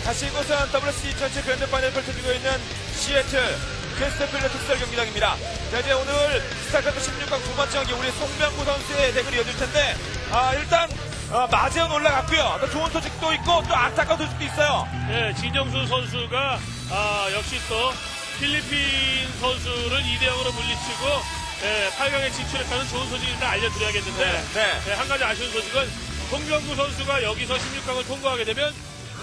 다시 이곳은 WC 2007 그랜드 파이널 펼쳐지고 있는 시애틀 퀘스트필드 특설 경기장입니다. 자, 이제 오늘 스타크래프트 16강 두 번째 경기 우리 송병구 선수의 대결이 이어질 텐데, 아, 일단, 아, 마재현 올라갔고요. 또 좋은 소식도 있고, 또 안타까운 소식도 있어요. 네, 진정수 선수가 아, 역시 또 필리핀 선수를 2대 0으로 물리치고 예, 8강에 진출했다는 좋은 소식을 일단 알려드려야겠는데 네, 네. 예, 한 가지 아쉬운 소식은 송병구 선수가 여기서 16강을 통과하게 되면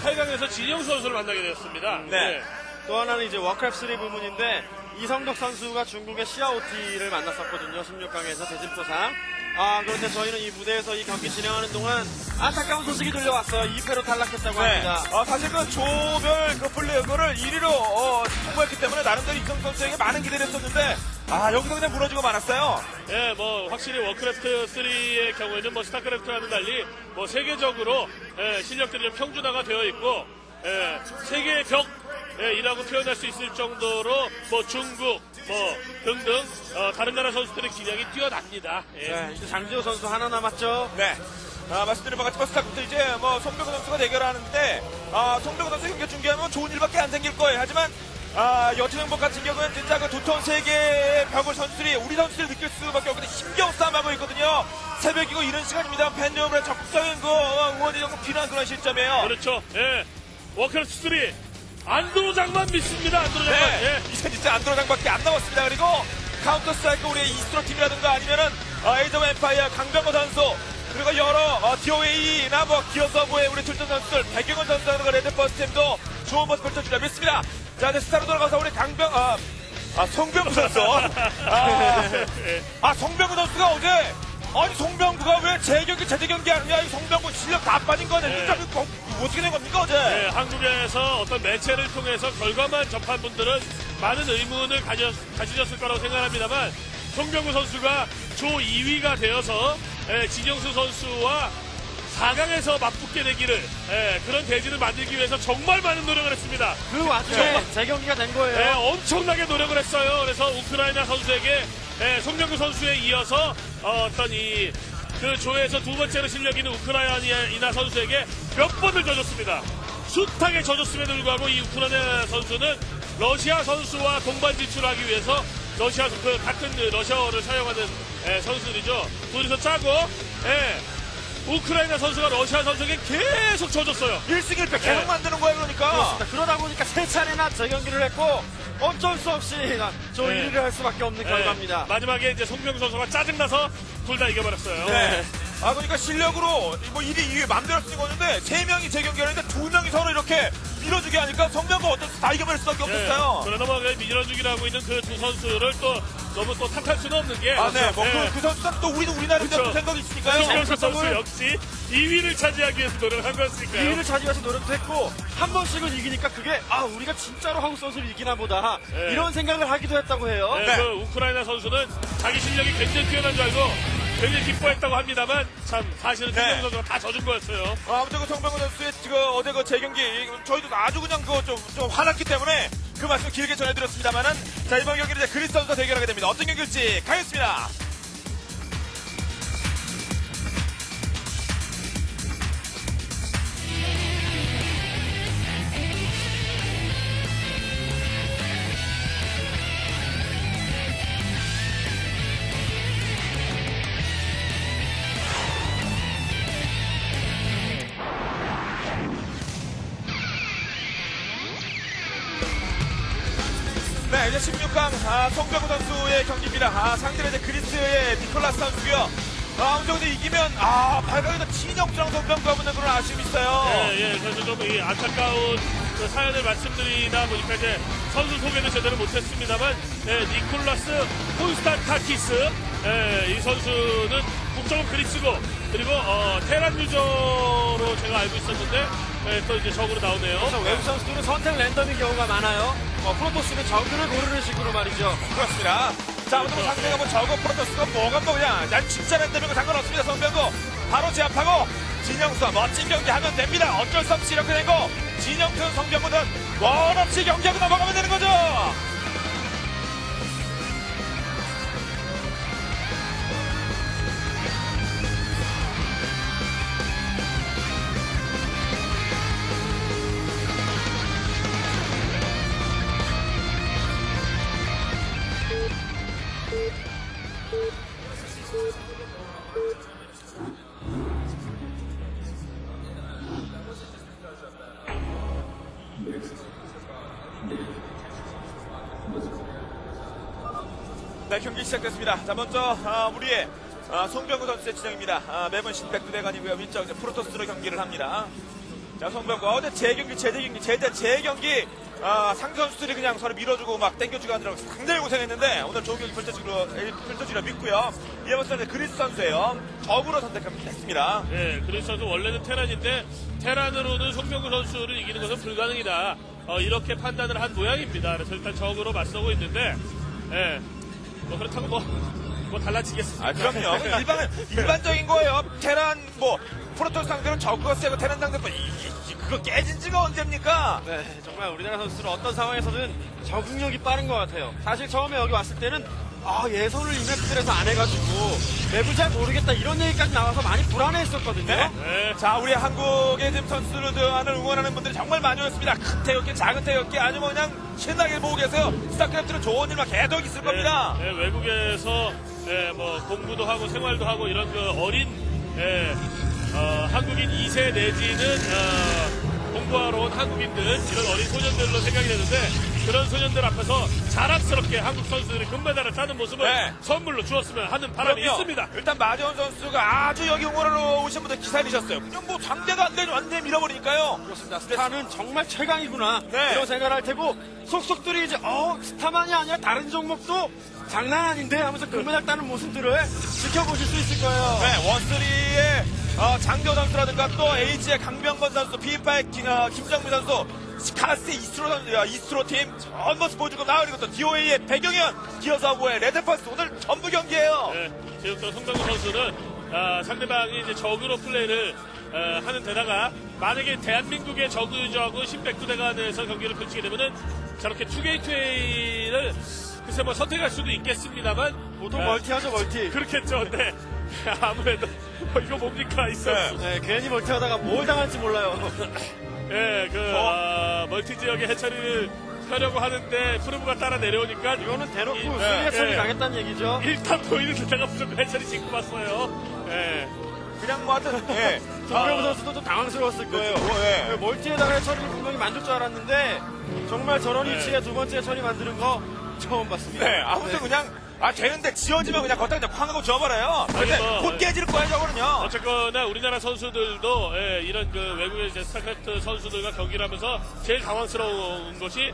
8강에서 진영수 선수를 만나게 되었습니다. 네. 또 하나는 이제 워크래프트 3 부문인데 이성덕 선수가 중국의 시아오티를 만났었거든요. 16강에서 대진표상. 아 그런데 저희는 이 무대에서 이 경기 진행하는 동안 안타까운 소식이 들려왔어요. 2패로 탈락했다고 네. 합니다. 어, 사실 그 조별 그 플레이오프를 1위로 어, 통보했기 때문에 나름대로 이성 선수에게 많은 기대를 했었는데, 아, 여기서 그냥 무너지고 말았어요. 예, 뭐 확실히 워크래프트 3의 경우에는 뭐 스타크래프트와는 달리 뭐 세계적으로 예, 실력들이 좀 평준화가 되어 있고 예, 세계의 벽이라고 표현할 수 있을 정도로 뭐 중국 뭐 등등 어, 다른 나라 선수들의 기량이 뛰어납니다. 예. 네, 이제 장지호 선수 하나 남았죠. 네. 아, 말씀드린 바 같이 스타부터 이제 뭐 송병호 선수가 대결하는데 아, 송병호 선수 경기 중계하면 좋은 일밖에 안 생길 거예요. 하지만 아, 여천행복 같은 경우는 진짜 그 두터운 세계 의 벽을 선수들이 우리 선수들이 느낄 수밖에 없는데 신경 싸움하고 있거든요. 새벽이고 이런 시간입니다. 팬 여러분의 적극적인 그 어, 응원이 조금 필요한 그런 시점이에요. 그렇죠. 예. 워크래프트 3 안드로장만 믿습니다. 안드로장만. 네. 예. 이제 진짜 안드로장밖에 안 남았습니다. 그리고 카운터 스트라이크 우리 이스트로 팀이라든가 아니면은 어, 오브 엠파이어 강병호 선수 그리고 여러 어, DOA나 뭐 기어 서브의 우리 출전 선수들 백경원 선수라든가 레드버스 팀도 좋은 모습 펼쳐주려 믿습니다. 자 이제 스타로 돌아가서 우리 강병 아, 아 송병구 선수 아, 예. 아 송병구 선수가 어제 아니 송병구가 왜 재경기 재재경기 하느냐 이 송병구 실력 다 빠진 거네 네. 진짜 그 어떻게 된 겁니까 어제 예, 한국에서 어떤 매체를 통해서 결과만 접한 분들은 많은 의문을 가져, 가지셨을 거라고 생각합니다만 송병구 선수가 조 2위가 되어서 예, 진영수 선수와 4강에서 맞붙게 되기를 예, 그런 대지를 만들기 위해서 정말 많은 노력을 했습니다. 그 와중에 재경기가 된 거예요. 예, 엄청나게 노력을 했어요. 그래서 우크라이나 선수에게 예, 송병구 선수에 이어서 어, 떤 이 그 조에서 두 번째로 실력 있는 우크라이나 선수에게 몇 번을 져줬습니다. 숱하게 져줬음에도 불구하고 이 우크라이나 선수는 러시아 선수와 동반 진출하기 위해서 러시아 그 같은 러시아어를 사용하는 예, 선수들이죠. 둘이서 짜고 예, 우크라이나 선수가 러시아 선수에게 계속 져줬어요. 1승 1패 계속 네. 만드는 거야 그러니까 그렇습니다. 그러다 보니까 세 차례나 재경기를 했고 어쩔 수 없이 저 네. 1위를 할 수밖에 없는 예, 결과입니다. 마지막에 이제 송병구 선수가 짜증나서 둘 다 이겨버렸어요. 네. 아, 그러니까 실력으로 뭐 1위, 2위 맘대로 쓰는 거였는데, 3명이 재경기하는데 2명이 서로 이렇게 밀어주게 하니까 성명과 수다 이겨버릴 수밖에 예, 없었어요. 그러나 뭐 밀어주기로 하고 있는 그 두 선수를 또 너무 또 탓할 수는 없는 게 아, 네. 뭐, 예, 그, 그 선수는 또 우리도 우리 나름대로 그렇죠. 생각이 있으니까요. 송병구 선수 선수를- 역시 2위를 차지하기 위해서 노력한 거였으니까요. 2위를 차지하기 위해서 노력도 했고 한 번씩은 이기니까 그게 아 우리가 진짜로 한국 선수를 이기나 보다 네. 이런 생각을 하기도 했다고 해요. 네, 네. 그 우크라이나 선수는 자기 실력이 굉장히 뛰어난 줄 알고 굉장히 기뻐했다고 합니다만 참 사실은 네. 송병구 선수가 다 져준 거였어요. 아, 아무튼 그 성병호 선수의 지금 어제 그 재경기, 저희도 아주 그냥 그거 좀, 좀 화났기 때문에 그 말씀 길게 전해드렸습니다만은, 자, 이번 경기는 이제 그리스 선수와 대결하게 됩니다. 어떤 경기일지 가겠습니다. 이제 16강 아, 송병호 선수의 경기입니다. 아, 상대는 이제 그리스의 니콜라스 선수고요. 아, 아무튼 근데 이기면 아, 8강에서 진영수랑 송병구가 붙는 그런 아쉬움이 있어요. 예, 예, 그래서 좀 이 안타까운 그 사연을 말씀드리다 보니까 이제 선수 소개는 제대로 못했습니다만, 예, 니콜라스 콘스탄타키스, 예, 이 선수는 국적은 그리스고, 그리고, 어, 테란 유저로 제가 알고 있었는데, 예, 또 이제 적으로 나오네요. 그래서 외국 선수들은 선택 랜덤인 경우가 많아요. 어, 프로토스는 저그를 고르는 식으로 말이죠. 그렇습니다. 자, 뭐 상대가 뭐 저거 프로토스가 뭐가 뭐냐. 난 진짜 거 상관없습니다, 송병구. 바로 제압하고, 진영수 멋진 경기 하면 됩니다. 어쩔 수 없이 이렇게 된 거. 진영수, 송병구는 원 없이 경기하고 넘어가면 되는 거죠. 네, 경기 시작됐습니다. 자, 먼저 아, 우리의 아, 송병구 선수의 진영입니다. 아, 매번 신백두대간이고요. 위쪽 이제 프로토스로 경기를 합니다. 자, 송병구 어제 재경기, 재재경기, 재재, 재경기 아, 상대 선수들이 그냥 서로 밀어주고 막 땡겨주고 하느라고 상당히 고생했는데 오늘 좋은 경기 펼쳐지기로, 펼쳐지기로 믿고요. 이에 번는 그리스 선수예요. 적으로 선택했습니다. 예, 그리스 선수 원래는 테란인데 테란으로는 송병구 선수를 이기는 것은 불가능이다. 어, 이렇게 판단을 한 모양입니다. 그래서 일단 적으로 맞서고 있는데, 예, 뭐 그렇다고 뭐, 뭐 달라지겠습니까? 아, 그럼요. 일반, 일반적인 거예요. 테란, 뭐, 프로토스 상대는 저그가 세고 테란 상대는 뭐, 이, 이, 이, 그거 깨진 지가 언제입니까? 네, 정말 우리나라 선수들은 어떤 상황에서든 적응력이 빠른 것 같아요. 사실 처음에 여기 왔을 때는 아, 예선을 이맵들에서 안 해가지고 맵을 잘 모르겠다 이런 얘기까지 나와서 많이 불안해했었거든요. 네. 예, 자, 우리 한국의 지금 선수들을 응원하는 분들이 정말 많이 오셨습니다. 큰 태극기, 작은 태극기, 아니면 그냥 신나게 보고 계세요. 스타크래프트는 좋은 일만 계속 있을 겁니다. 예, 예, 외국에서 예, 뭐 공부도 하고 생활도 하고 이런 그 어린 예, 어, 한국인 2세 내지는 어, 공부하러 온 한국인들 이런 어린 소년들로 생각이 되는데 그런 소년들 앞에서 자랑스럽게 한국 선수들이 금메달을 따는 모습을 네. 선물로 주었으면 하는 바람이 그럼요. 있습니다. 일단 마재원 선수가 아주 여기 응원하러 오신 분들 기사이셨어요. 그냥 뭐 상대가 안 되니 완전히 밀어버리니까요. 그렇습니다. 스타는 정말 최강이구나 네. 이런 생각을 할 테고 속속들이 이제 어 스타만이 아니라 다른 종목도 장난 아닌데 하면서 금메달 따는 모습들을 지켜보실 수 있을 거예요. 네, 원스리의 어, 장교 선수라든가 또 H의 강병건 선수, B8 김, 어, 김정민 선수, 스 카스 이스트로 선수, 어, 이스트로 팀 전모습 보여주고 나 그리고 또 DOA의 배경현, 기어사고의 레드퍼스 오늘 전부 경기예요. 예, 지금 송병구 선수는 아, 상대방이 이제 적으로 플레이를 어, 하는 데다가 만약에 대한민국의 적의저하고 신백두대간에서 경기를 펼치게 되면은 저렇게 투게이트웨이를 글쎄 뭐 선택할 수도 있겠습니다만 보통 아, 멀티하죠 멀티. 그렇겠죠. 근데 아무래도 뭐 이거 뭡니까 있어. 네. 네, 괜히 멀티하다가 뭘 당할지 몰라요. 예, 그 어? 아, 멀티 지역의 해처리를 하려고 하는데 프로브가 따라 내려오니까 이거는 대놓고 이- 수비 예, 해처리 예. 당했다는 얘기죠. 일단 보이는 데다가 무조건 해처리 짓고 봤어요. 예. 그냥 뭐 하여튼, 예. 정병우 아, 선수도 좀 당황스러웠을 거예요. 그렇죠. 예. 네, 멀티에다가 해처리를 분명히 만들 줄 알았는데 정말 저런 네. 위치에 두 번째 해처리 만드는 거 처음 봤습니다. 네, 아무튼 네. 그냥, 아, 되는데 지어지면 그냥 걷다 그냥 쾅 하고 지워버려요. 근데 아니, 뭐, 곧 깨질 거예요, 저거는요. 어쨌거나 우리나라 선수들도 예, 이런 그 외국의 이제 스타크래프트 선수들과 경기를 하면서 제일 당황스러운 것이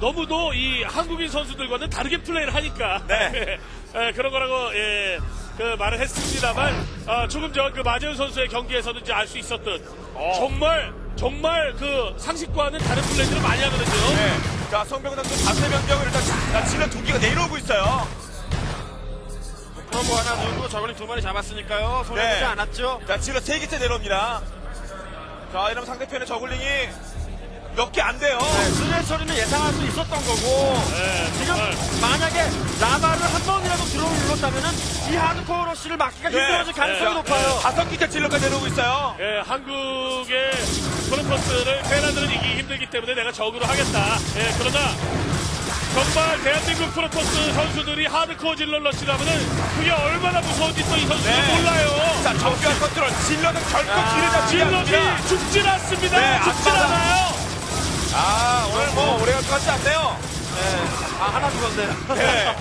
너무도 이 한국인 선수들과는 다르게 플레이를 하니까 네. 예, 그런 거라고 예, 그 말을 했습니다만 아, 조금 전 그 마재훈 선수의 경기에서는 이제 알 수 있었던 어. 정말 정말 그 상식과는 다른 플레이들을 많이 하거든요. 네. 자, 성병 선수 자세 변경을 일단 자, 저걸링 두 마리 잡았으니까요. 손해 네. 보지 않았죠. 자, 질러 세 개째 내려옵니다. 자, 이러면 상대편의 저글링이 몇 개 안 돼요. 네, 수뇌 처리는 예상할 수 있었던 거고 예, 지금 정말. 만약에 라바를 한 번이라도 들어올 눌렀다면은 이 하드코어 러쉬를 막기가 네. 힘들어질 가능성이 네. 높아요. 다섯 개째 질러까지 내려오고 있어요. 예, 한국의 프로토스를 테란들은 이기기 힘들기 때문에 내가 적으로 하겠다. 예, 그러나 정말 대한민국 프로토스 선수들이 하드코어 질러러시라면은 그게 얼마나 무서운지 또 이 선수는 네. 몰라요. 자, 정교한 컨트롤. 질러는 결코 길을 잡지 질럿이 않습니다. 죽질 않습니다. 네, 죽질 안 맞아. 않아요. 아, 오늘 뭐 오래 갈 것 같지 않네요. 네. 아 하나 죽었네요. 네.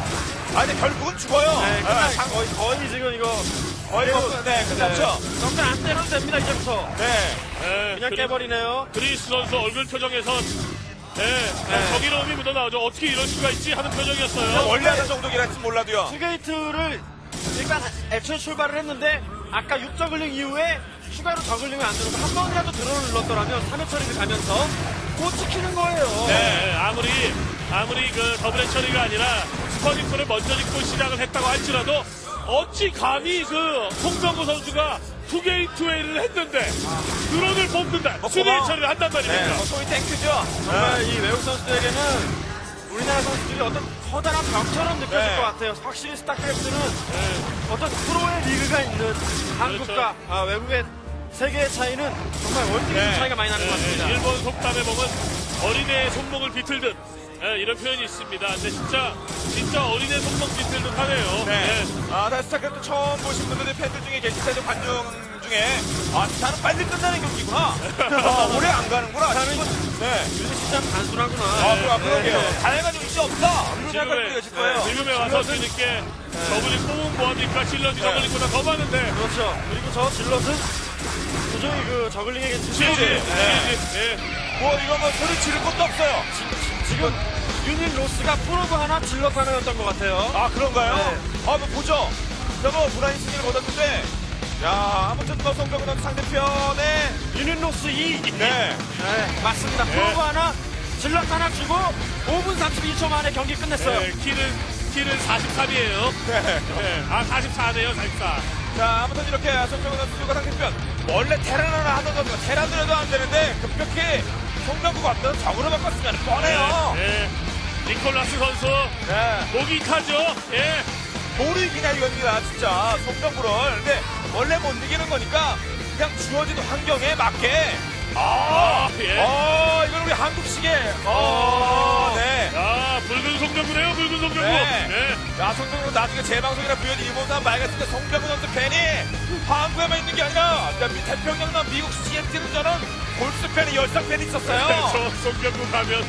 아, 근데 결국은 죽어요. 네, 아, 끝나, 거의, 거의 지금 이거 거의 뭐, 네, 끝났죠. 정말 안 때려도 됩니다 이제부터. 네. 예, 그냥 그리- 깨버리네요. 그리스 선수 얼굴 표정에서 예, 네. 정의로움이 묻어나오죠. 어떻게 이럴 수가 있지 하는 표정이었어요. 원래 하는 정도긴 했으면 몰라도요. 투게이트를 일단 애초에 출발을 했는데 아까 6저글링 이후에 추가로 저글링을 안 들어오고 한 번이라도 들어를 눌렀더라면 3회 처리를 가면서 못 지키는 거예요. 네, 예, 아무리 아무리 그 더블 처리가 아니라 스퍼닝크를 먼저 짓고 시작을 했다고 할지라도 어찌 감히 그 송병구 선수가 투 게이트웨이를 했는데 드론을 뽑는다 뭐 수비. 처리를 한단 말입니까? 네, 뭐 소위 땡큐죠. 정말 이 외국 선수들에게는 우리나라 선수들이 어떤 커다란 벽처럼 느껴질 네. 것 같아요. 확실히 스타크래프트는 어떤 프로의 리그가 있는 한국과 아, 외국의 세계의 차이는 정말 월등히 네. 차이가 많이 나는 것 같습니다. 예, 일본 속담에 보면 어린애의 손목을 비틀듯 예, 이런 표현이 있습니다. 근데 진짜 진짜 어린애 손목 비틀듯 하네요. 네. 예. 아, 다 스타크래프트 처음 보신 분들이 팬들 중에 텐데 관중 중에 아, 스타는 빨리 끝나는 경기구나. 아, 오래 안 가는구나. 싶은- 네. 요즘 진짜 단순하구나. 아, 그럼 네. 그러게요. 다양한 좀 이제 없다. 약간 느껴질 거예요. 지금에 와서 뒤늦게 저글링 뽑은 뭐합니까? 질럿이 저글링보다 더 많은데. 그렇죠. 그리고 저 질럿은 도저히 그 저글링에게 지지, 지지. 예. 뭐 이거 뭐 소리 지를 것도 없어요. 지금 유닛 로스가 프로브 하나 질럿 하나였던 것 같아요. 아 그런가요? 네. 아, 뭐 보죠. 저거 브라인 승리를 거뒀는데, 야 아무튼 뭐 송병구 선수 상대편에 유닛 로스 2. 네. 네, 맞습니다. 프로브 하나, 질럿 하나 주고 5분 32초 만에 경기 끝냈어요. 예, 키는, 키는 43이에요. 네. 아, 44네요, 44. 자 아무튼 이렇게 송병구 선수가 상대편 원래 테란을 하던 선수가 테란을 해도 안 되는데 급격히 송병구가 앞에서 적으로 바꿨으면 뻔해요. 예. 니콜라스 선수, 네. 목이 타죠? 예. 모르 이기냐 이겁니다 진짜 송병구를. 근데 원래 못 이기는 거니까 그냥 주어진 환경에 맞게. 아, 예. 어, 이건 우리 한국식의, 어, 네. 야, 붉은 송병구네요, 붉은 송병구. 네. 예. 야, 송병구 나중에 재방송이나 부연 일본산 말 같은데 송병구 선수 팬이 한국에만 있는 게 아니라 태평양나 미국 CNT는 저는 골수 팬이 열상 팬이 있었어요. 저 송병구 가면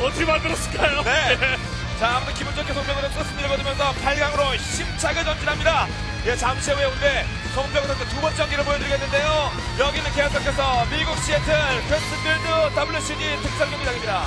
어떻게 만들었을까요? 네. 예. 자, 아무튼 기분 좋게 송병구 선수가 승리를 거두면서 8강으로 힘차게 전진합니다. 예, 잠시 후에 오늘 송병구 선수 두 번째 경기를 보여드리겠는데요. 여기는 계속해서 미국 시애틀 퀘스트필드 WCG 특상 경기장입니다.